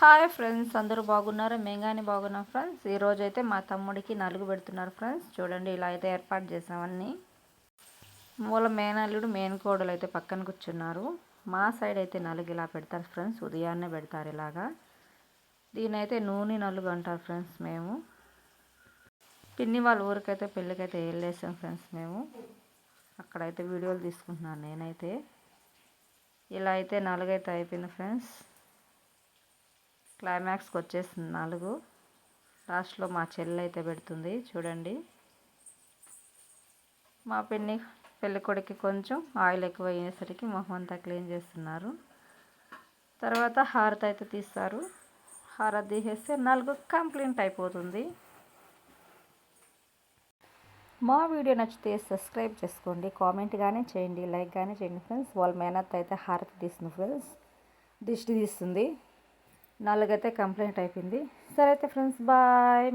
Hi friends అందరూ బాగున్నారు? మేము కానీ బాగున్నాం ఫ్రెండ్స్. ఈరోజు అయితే మా తమ్ముడికి నలుగు పెడుతున్నారు ఫ్రెండ్స్. చూడండి ఇలా అయితే ఏర్పాటు చేసామన్నీ మూల మేనల్లుడు మేన్ కోడలు అయితే పక్కన కూర్చున్నారు. మా సైడ్ అయితే నలుగు ఇలా పెడతారు ఫ్రెండ్స్. ఉదయాన్నే పెడతారు ఇలాగా. దీనైతే నూనె నలుగు అంటారు ఫ్రెండ్స్ మేము. పిన్ని వాళ్ళ ఊరికైతే పెళ్ళికైతే వెళ్ళేసాం ఫ్రెండ్స్ మేము. అక్కడైతే వీడియోలు తీసుకుంటున్నాను నేనైతే. ఇలా అయితే నలుగైతే అయిపోయింది ఫ్రెండ్స్. క్లైమాక్స్కి వచ్చేసింది నాలుగు. లాస్ట్లో మా చెల్లి అయితే పెడుతుంది చూడండి. మా పిన్ని పెళ్ళికొడికి కొంచెం ఆయిల్ ఎక్కువ అయ్యేసరికి మొహం అంతా క్లీన్ చేస్తున్నారు. తర్వాత హారతి అయితే తీస్తారు. హారతి తీసేస్తే నాలుగు కంప్లీట్ అయిపోతుంది. మా వీడియో నచ్చితే సబ్స్క్రైబ్ చేసుకోండి కామెంట్ కానీ చేయండి లైక్ కానీ చేయండి ఫ్రెండ్స్. వాళ్ళ మేనత్ అయితే హారతి తీస్తుంది ఫ్రెండ్స్. దిష్టి తీస్తుంది. నాలుగైతే కంప్లైంట్ అయిపోయింది. సరే అయితే ఫ్రెండ్స్ బాయ్.